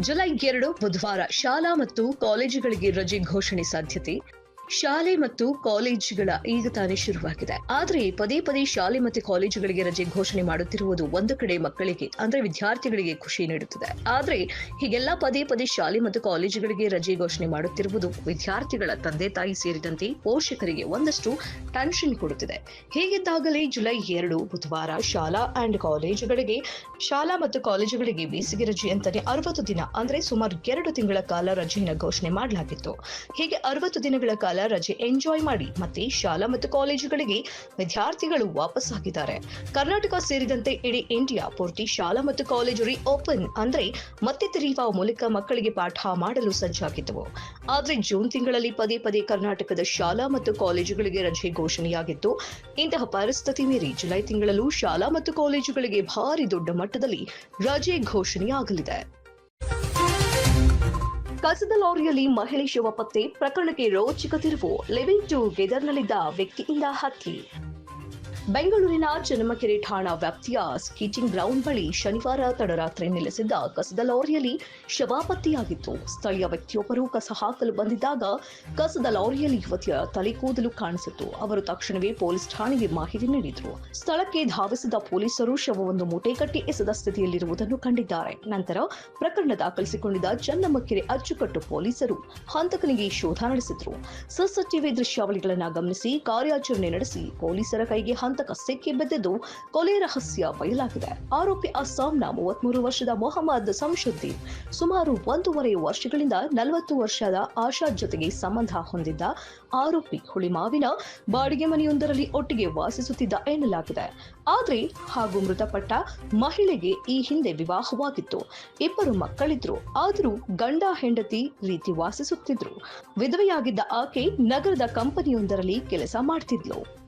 July ಎರಡು ಬುಧವಾರ ಶಾಲಾ ಮತ್ತು ಕಾಲೇಜುಗಳಿಗೆ ರಜೆ ಘೋಷಣೆ ಸಾಧ್ಯತೆ. ಶಾಲೆ ಮತ್ತು ಕಾಲೇಜುಗಳ ಈಗ ತಾನೇ ಶುರುವಾಗಿದೆ. ಆದರೆ ಪದೇ ಪದೇ ಶಾಲೆ ಮತ್ತು ಕಾಲೇಜುಗಳಿಗೆ ರಜೆ ಘೋಷಣೆ ಮಾಡುತ್ತಿರುವುದು ಒಂದು ಕಡೆ ಮಕ್ಕಳಿಗೆ, ಅಂದ್ರೆ ವಿದ್ಯಾರ್ಥಿಗಳಿಗೆ ಖುಷಿ ನೀಡುತ್ತದೆ. ಆದ್ರೆ ಹೀಗೆಲ್ಲ ಪದೇ ಪದೇ ಶಾಲೆ ಮತ್ತು ಕಾಲೇಜುಗಳಿಗೆ ರಜೆ ಘೋಷಣೆ ಮಾಡುತ್ತಿರುವುದು ವಿದ್ಯಾರ್ಥಿಗಳ ತಂದೆ ತಾಯಿ ಸೇರಿದಂತೆ ಪೋಷಕರಿಗೆ ಒಂದಷ್ಟು ಟೆನ್ಷನ್ ಕೊಡುತ್ತಿದೆ. ಹೀಗಿದ್ದಾಗಲೇ ಜುಲೈ ಎರಡು, ಬುಧವಾರ ಶಾಲಾ ಅಂಡ್ ಕಾಲೇಜುಗಳಿಗೆ, ಶಾಲಾ ಮತ್ತು ಕಾಲೇಜುಗಳಿಗೆ ಬೇಸಿಗೆ ರಜೆ ಅಂತಾನೆ ಅರವತ್ತು ದಿನ, ಅಂದ್ರೆ ಸುಮಾರು ಎರಡು ತಿಂಗಳ ಕಾಲ ರಜೆಯನ್ನು ಘೋಷಣೆ ಮಾಡಲಾಗಿತ್ತು. ಹೀಗೆ ಅರವತ್ತು ದಿನಗಳ ಕಾಲ ರಜೆ ಎಂಜಾಯ್ ಮಾಡಿ ಮತ್ತೆ ಶಾಲಾ ಮತ್ತು ಕಾಲೇಜುಗಳಿಗೆ ವಿದ್ಯಾರ್ಥಿಗಳು ವಾಪಸ್ ಆಗಿದ್ದಾರೆ ಕರ್ನಾಟಕ ಸೇರಿದಂತೆ ಇಡೀ ಇಂಡಿಯಾ ಪೂರ್ತಿ ಶಾಲಾ ಮತ್ತು ಕಾಲೇಜು ರೀ ಓಪನ್ ಅಂದ್ರೆ ಮತ್ತೆ ತೆರೆಯುವ ಮೂಲಕ ಮಕ್ಕಳಿಗೆ ಪಾಠ ಮಾಡಲು ಸಜ್ಜಾಗಿದ್ದವು. ಆದ್ರೆ ಜೂನ್ ತಿಂಗಳಲ್ಲಿ ಪದೇ ಪದೇ ಕರ್ನಾಟಕದ ಶಾಲಾ ಮತ್ತು ಕಾಲೇಜುಗಳಿಗೆ ರಜೆ ಘೋಷಣೆಯಾಗಿತ್ತು. ಇಂತಹ ಪರಿಸ್ಥಿತಿ ಮೀರಿ ಜುಲೈ ತಿಂಗಳಲ್ಲೂ ಶಾಲಾ ಮತ್ತು ಕಾಲೇಜುಗಳಿಗೆ ಭಾರಿ ದೊಡ್ಡ ಮಟ್ಟದಲ್ಲಿ ರಜೆ ಘೋಷಣೆಯಾಗಲಿದೆ. ಕಸದ ಲಾರಿಯಲ್ಲಿ ಮಹಿಳೆ ಶವ ಪತ್ತೆ ಪ್ರಕರಣಕ್ಕೆ ರೋಚಕ ತಿರುವು. ಲಿವಿಂಗ್ ಟುಗೆದರ್ನಲ್ಲಿದ್ದ ವ್ಯಕ್ತಿಯಿಂದ ಹತ್ಯೆ. ಬೆಂಗಳೂರಿನ ಚನ್ನಮಕೆರೆ ಠಾಣಾ ವ್ಯಾಪ್ತಿಯ ಸ್ಕೀಟಿಂಗ್ ಗ್ರೌಂಡ್ ಬಳಿ ಶನಿವಾರ ತಡರಾತ್ರಿ ನೆಲೆಸಿದ್ದ ಕಸದ ಲಾರಿಯಲ್ಲಿ ಶವ ಪತ್ತೆಯಾಗಿತ್ತು. ಸ್ಥಳೀಯ ವ್ಯಕ್ತಿಯೊಬ್ಬರು ಕಸ ಹಾಕಲು ಬಂದಿದ್ದಾಗ ಕಸದ ಲಾರಿಯಲ್ಲಿ ಯುವತಿಯ ತಲೆ ಕೂದಲು ಕಾಣಿಸಿತು ಅವರು ತಕ್ಷಣವೇ ಪೊಲೀಸ್ ಠಾಣೆಗೆ ಮಾಹಿತಿ ನೀಡಿದರು. ಸ್ಥಳಕ್ಕೆ ಧಾವಿಸಿದ ಪೊಲೀಸರು ಶವವನ್ನು ಮೂಟೆ ಕಟ್ಟಿ ಎಸೆದ ಸ್ಥಿತಿಯಲ್ಲಿರುವುದನ್ನು ಕಂಡಿದ್ದಾರೆ. ನಂತರ ಪ್ರಕರಣ ದಾಖಲಿಸಿಕೊಂಡಿದ್ದ ಚನ್ನಮಕೆರೆ ಅಚ್ಚುಕಟ್ಟು ಪೊಲೀಸರು ಹಂತಕನಿಗೆ ಶೋಧ ನಡೆಸಿದರು. ಸಿಸಿಟಿವಿ ದೃಶ್ಯಾವಳಿಗಳನ್ನು ಗಮನಿಸಿ ಕಾರ್ಯಾಚರಣೆ ನಡೆಸಿ ಪೊಲೀಸರ ಕೈಗೆ ಹಂತಕ ಸಿಕ್ಕಿ ಬಿದ್ದಿದ್ದು ಕೊಲೆ ರಹಸ್ಯ ಬಯಲಾಗಿದೆ. ಆರೋಪಿ ಅಸ್ಸಾಂನ ಮೂವತ್ಮೂರು ವರ್ಷದ ಮೊಹಮ್ಮದ್ ಸಂಶುದ್ದೀನ್ ಸುಮಾರು ಒಂದೂವರೆ ವರ್ಷಗಳಿಂದ ನಲವತ್ತು ವರ್ಷದ ಆಶಾ ಜೊತೆಗೆ ಸಂಬಂಧ ಹೊಂದಿದ್ದ ಆರೋಪಿ ಹುಳಿಮಾವಿನ ಬಾಡಿಗೆ ಮನೆಯೊಂದರಲ್ಲಿ ಒಟ್ಟಿಗೆ ವಾಸಿಸುತ್ತಿದ್ದ ಎನ್ನಲಾಗಿದೆ. ಆದರೆ ಹಾಗೂ ಮೃತಪಟ್ಟ ಮಹಿಳೆಗೆ ಈ ಹಿಂದೆ ವಿವಾಹವಾಗಿತ್ತು. ಇಬ್ಬರು ಮಕ್ಕಳಿದ್ರು, ಆದರೂ ಗಂಡ ಹೆಂಡತಿ ರೀತಿ ವಾಸಿಸುತ್ತಿದ್ರು. ವಿಧವೆಯಾಗಿದ್ದ ಆಕೆ ನಗರದ ಕಂಪನಿಯೊಂದರಲ್ಲಿ ಕೆಲಸ ಮಾಡ್ತಿದ್ಲು.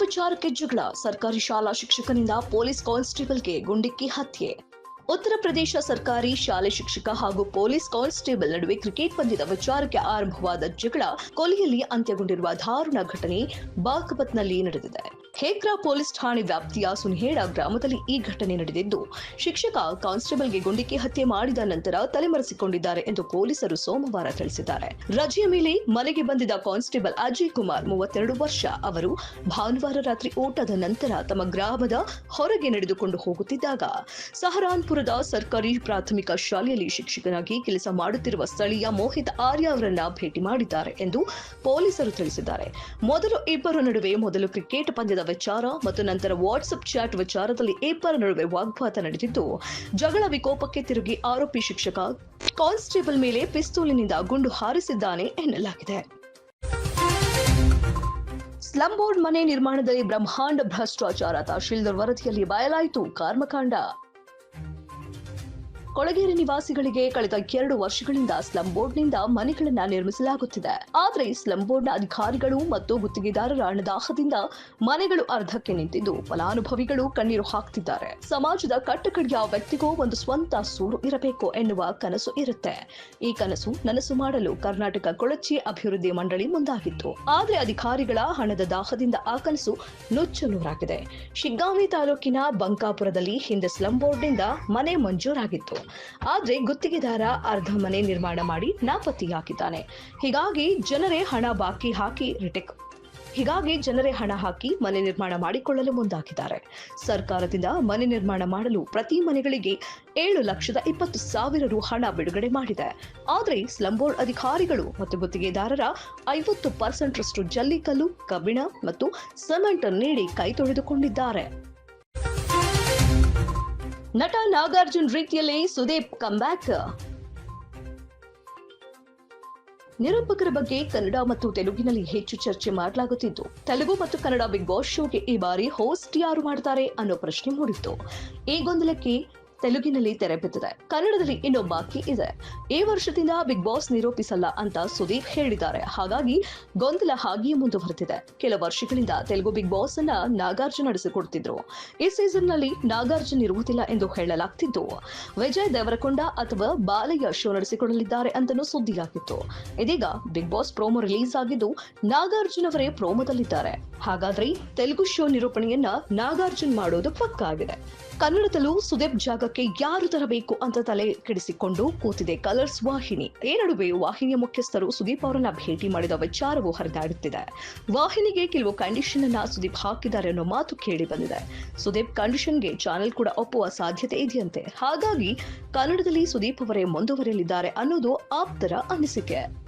ವಿಚಾರಕ್ಕೆ ಜಗಳ. ಸರ್ಕಾರಿ ಶಾಲಾ ಶಿಕ್ಷಕನಿಂದ ಪೊಲೀಸ್ ಕಾನ್ಸ್ಟೇಬಲ್ಗೆ ಗುಂಡಿಕ್ಕಿ ಹತ್ಯೆ. ಉತ್ತರ ಪ್ರದೇಶ ಸರ್ಕಾರಿ ಶಾಲೆ ಶಿಕ್ಷಕ ಹಾಗೂ ಪೊಲೀಸ್ ಕಾನ್ಸ್ಟೇಬಲ್ ನಡುವೆ ಕ್ರಿಕೆಟ್ ಪಂದ್ಯದ ವಿಚಾರಕ್ಕೆ ಆರಂಭವಾದ ಜಗಳ ಕೊಲೆಯಲ್ಲಿ ಅಂತ್ಯಗೊಂಡಿರುವ ದಾರುಣ ಘಟನೆ ಬಾಗ್ಪತ್ನಲ್ಲಿ ನಡೆದಿದೆ. ಹೇಕ್ರಾ ಪೊಲೀಸ್ ಠಾಣೆ ವ್ಯಾಪ್ತಿಯ ಸುನ್ಹೇಡ ಗ್ರಾಮದಲ್ಲಿ ಈ ಘಟನೆ ನಡೆದಿದ್ದು, ಶಿಕ್ಷಕ ಕಾನ್ಸ್ಟೇಬಲ್ಗೆ ಗುಂಡಿಕ್ಕಿ ಹತ್ಯೆ ಮಾಡಿದ ನಂತರ ತಲೆಮರೆಸಿಕೊಂಡಿದ್ದಾರೆ ಎಂದು ಪೊಲೀಸರು ಸೋಮವಾರ ತಿಳಿಸಿದ್ದಾರೆ. ರಜೆಯ ಮೇಲೆ ಮನೆಗೆ ಬಂದಿದ್ದ ಕಾನ್ಸ್ಟೇಬಲ್ ಅಜಯ್ ಕುಮಾರ್ ಮೂವತ್ತೆರಡು ವರ್ಷ. ಅವರು ಭಾನುವಾರ ರಾತ್ರಿ ಊಟದ ನಂತರ ತಮ್ಮ ಗ್ರಾಮದ ಹೊರಗೆ ನಡೆದುಕೊಂಡು ಹೋಗುತ್ತಿದ್ದಾಗ, ಸಹರಾನ್ಪುರದ ಸರ್ಕಾರಿ ಪ್ರಾಥಮಿಕ ಶಾಲೆಯಲ್ಲಿ ಶಿಕ್ಷಕನಾಗಿ ಕೆಲಸ ಮಾಡುತ್ತಿರುವ ಸ್ಥಳೀಯ ಮೋಹಿತ್ ಆರ್ಯ ಅವರನ್ನ ಭೇಟಿ ಮಾಡಿದ್ದಾರೆ ಎಂದು ಪೊಲೀಸರು ತಿಳಿಸಿದ್ದಾರೆ. ಮೊದಲು ಇಬ್ಬರ ನಡುವೆ ಮೊದಲು ಕ್ರಿಕೆಟ್ ಪಂದ್ಯದ ವಿಚಾರ ಮತ್ತು ನಂತರ ವಾಟ್ಸ್ಆಪ್ ಚಾಟ್ ವಿಚಾರದಲ್ಲಿ ಇಬ್ಬರ ನಡುವೆ ವಾಗ್ವಾದ ನಡೆದಿದ್ದು, ಜಗಳ ವಿಕೋಪಕ್ಕೆ ತಿರುಗಿ ಆರೋಪಿ ಶಿಕ್ಷಕ ಕಾನ್ಸ್ಟೇಬಲ್ ಮೇಲೆ ಪಿಸ್ತೂಲಿನಿಂದ ಗುಂಡು ಹಾರಿಸಿದ್ದಾನೆ ಎನ್ನಲಾಗಿದೆ. ಸ್ಲಂ ಬೋರ್ಡ್ ಮನೆ ನಿರ್ಮಾಣದಲ್ಲಿ ಬ್ರಹ್ಮಾಂಡ ಭ್ರಷ್ಟಾಚಾರ ತಹಶೀಲ್ದಾರ್ ವರದಿಯಲ್ಲಿ ಬಯಲಾಯಿತು. ಕರ್ಮಕಾಂಡ ಕೊಳಗೇರಿ ನಿವಾಸಿಗಳಿಗೆ ಕಳೆದ ಎರಡು ವರ್ಷಗಳಿಂದ ಸ್ಲಂ ಬೋರ್ಡ್ನಿಂದ ಮನೆಗಳನ್ನು ನಿರ್ಮಿಸಲಾಗುತ್ತಿದೆ. ಆದರೆ ಸ್ಲಂ ಬೋರ್ಡ್ನ ಅಧಿಕಾರಿಗಳು ಮತ್ತು ಗುತ್ತಿಗೆದಾರರ ಅಣದಾಹದಿಂದ ಮನೆಗಳು ಅರ್ಧಕ್ಕೆ ನಿಂತಿದ್ದು. ಫಲಾನುಭವಿಗಳು ಕಣ್ಣೀರು ಹಾಕ್ತಿದ್ದಾರೆ. ಸಮಾಜದ ಕಟ್ಟಕಡೆಯ ವ್ಯಕ್ತಿಗೂ ಒಂದು ಸ್ವಂತ ಸೂರು ಇರಬೇಕು ಎನ್ನುವ ಕನಸು ಇರುತ್ತೆ. ಈ ಕನಸು ನನಸು ಮಾಡಲು ಕರ್ನಾಟಕ ಕೊಳಚಿ ಅಭಿವೃದ್ಧಿ ಮಂಡಳಿ ಮುಂದಾಗಿತ್ತು. ಆದರೆ ಅಧಿಕಾರಿಗಳ ಹಣದ ದಾಹದಿಂದ ಆ ಕನಸು ನುಚ್ಚು ನೂರಾಗಿದೆ ಶಿಗ್ಗಾಂವಿ ತಾಲೂಕಿನ ಬಂಕಾಪುರದಲ್ಲಿ ಹಿಂದೆ ಸ್ಲಂ ಬೋರ್ಡ್ನಿಂದ ಮನೆ ಮಂಜೂರಾಗಿತ್ತು. ಆದ್ರೆ ಗುತ್ತಿಗೆದಾರ ಅರ್ಧ ಮನೆ ನಿರ್ಮಾಣ ಮಾಡಿ ನಾಪತ್ತೆಯಾಗಿದ್ದಾನೆ ಹೀಗಾಗಿ ಜನರೇ ಹಣ ಬಾಕಿ ಹಾಕಿ ರಿಟೆಕ್ ಹೀಗಾಗಿ ಜನರೇ ಹಣ ಹಾಕಿ ಮನೆ ನಿರ್ಮಾಣ ಮಾಡಿಕೊಳ್ಳಲು ಮುಂದಾಗಿದ್ದಾರೆ. ಸರ್ಕಾರದಿಂದ ಮನೆ ನಿರ್ಮಾಣ ಮಾಡಲು ಪ್ರತಿ ಮನೆಗಳಿಗೆ ಏಳು ಲಕ್ಷದ ಇಪ್ಪತ್ತು ಸಾವಿರ ರು ಹಣ ಬಿಡುಗಡೆ ಮಾಡಿದೆ. ಆದರೆ ಸ್ಲಂ ಬೋರ್ಡ್ ಅಧಿಕಾರಿಗಳು ಮತ್ತು ಗುತ್ತಿಗೆದಾರರ ಐವತ್ತು ಪರ್ಸೆಂಟ್ರಷ್ಟು ಜಲ್ಲಿಕಲ್ಲು ಕಬ್ಬಿಣ ಮತ್ತು ಸಿಮೆಂಟ್ ನೀಡಿ ಕೈ ತೊಳೆದುಕೊಂಡಿದ್ದಾರೆ. ನಟ ನಾಗಾರ್ಜುನ್ ರೀತಿಯಲ್ಲಿ ಸುದೀಪ್ ಕಂಬ್ಯಾಕ್ ನಿರೂಪಕರ ಬಗ್ಗೆ ಕನ್ನಡ ಮತ್ತು ತೆಲುಗಿನಲ್ಲಿ ಹೆಚ್ಚು ಚರ್ಚೆ ಮಾಡಲಾಗುತ್ತಿದ್ದು ತೆಲುಗು ಮತ್ತು ಕನ್ನಡ ಬಿಗ್ ಬಾಸ್ ಶೋಗೆ ಈ ಬಾರಿ ಹೋಸ್ಟ್ ಯಾರು ಮಾಡ್ತಾರೆ ಅನ್ನೋ ಪ್ರಶ್ನೆ ಮೂಡಿತ್ತು. ಈ ಗೊಂದಲಕ್ಕೆ ತೆಲುಗಿನಲ್ಲಿ ತೆರೆ ಬಿದ್ದಿದೆ. ಕನ್ನಡದಲ್ಲಿ ಇನ್ನೂ ಬಾಕಿ ಇದೆ. ಈ ವರ್ಷದಿಂದ ಬಿಗ್ ಬಾಸ್ ನಿರೂಪಿಸಲ್ಲ ಅಂತ ಸುದೀಪ್ ಹೇಳಿದ್ದಾರೆ. ಹಾಗಾಗಿ ಗೊಂದಲ ಹಾಗೆಯೇ ಮುಂದುವರೆದಿದೆ. ಕೆಲ ವರ್ಷಗಳಿಂದ ತೆಲುಗು ಬಿಗ್ ಬಾಸ್ ಅನ್ನ ನಾಗಾರ್ಜುನ್ ನಡೆಸಿಕೊಡ್ತಿದ್ರು ಈ ಸೀಸನ್ನಲ್ಲಿ ನಾಗಾರ್ಜುನ್ ಇರುವುದಿಲ್ಲ ಎಂದು ಹೇಳಲಾಗ್ತಿದ್ದು ವಿಜಯ್ ದೇವರಕೊಂಡ ಅಥವಾ ಬಾಲಯ್ಯ ಶೋ ನಡೆಸಿಕೊಡಲಿದ್ದಾರೆ ಅಂತಲೂ ಸುದ್ದಿಯಾಗಿತ್ತು. ಇದೀಗ ಬಿಗ್ ಬಾಸ್ ಪ್ರೋಮೋ ರಿಲೀಸ್ ಆಗಿದ್ದು ನಾಗಾರ್ಜುನ್ ಅವರೇ ಪ್ರೋಮೋದಲ್ಲಿದ್ದಾರೆ. ಹಾಗಾದ್ರೆ ತೆಲುಗು ಶೋ ನಿರೂಪಣೆಯನ್ನ ನಾಗಾರ್ಜುನ್ ಮಾಡೋದು ಪಕ್ಕ ಆಗಿದೆ. ಕನ್ನಡದಲ್ಲೂ ಸುದೀಪ್ ಜಾಗಕ್ಕೆ ಯಾರು ತರಬೇಕು ಅಂತ ತಲೆ ಕೆಡಿಸಿಕೊಂಡು ಕೂತಿದೆ ಕಲರ್ಸ್ ವಾಹಿನಿ. ಈ ನಡುವೆ ವಾಹಿನಿಯ ಮುಖ್ಯಸ್ಥರು ಸುದೀಪ್ ಅವರನ್ನ ಭೇಟಿ ಮಾಡಿದ ವಿಚಾರವು ಹರಿದಾಡುತ್ತಿದೆ. ವಾಹಿನಿಗೆ ಕೆಲವು ಕಂಡೀಷನ್ ಅನ್ನ ಸುದೀಪ್ ಹಾಕಿದ್ದಾರೆ ಅನ್ನೋ ಮಾತು ಕೇಳಿ ಬಂದಿದೆ. ಸುದೀಪ್ ಕಂಡೀಷನ್ಗೆ ಚಾನೆಲ್ ಕೂಡ ಒಪ್ಪುವ ಸಾಧ್ಯತೆ ಇದೆಯಂತೆ. ಹಾಗಾಗಿ ಕನ್ನಡದಲ್ಲಿ ಸುದೀಪ್ ಅವರೇ ಮುಂದುವರೆಯಲಿದ್ದಾರೆ ಅನ್ನೋದು ಆಪ್ತರ ಅನಿಸಿಕೆ.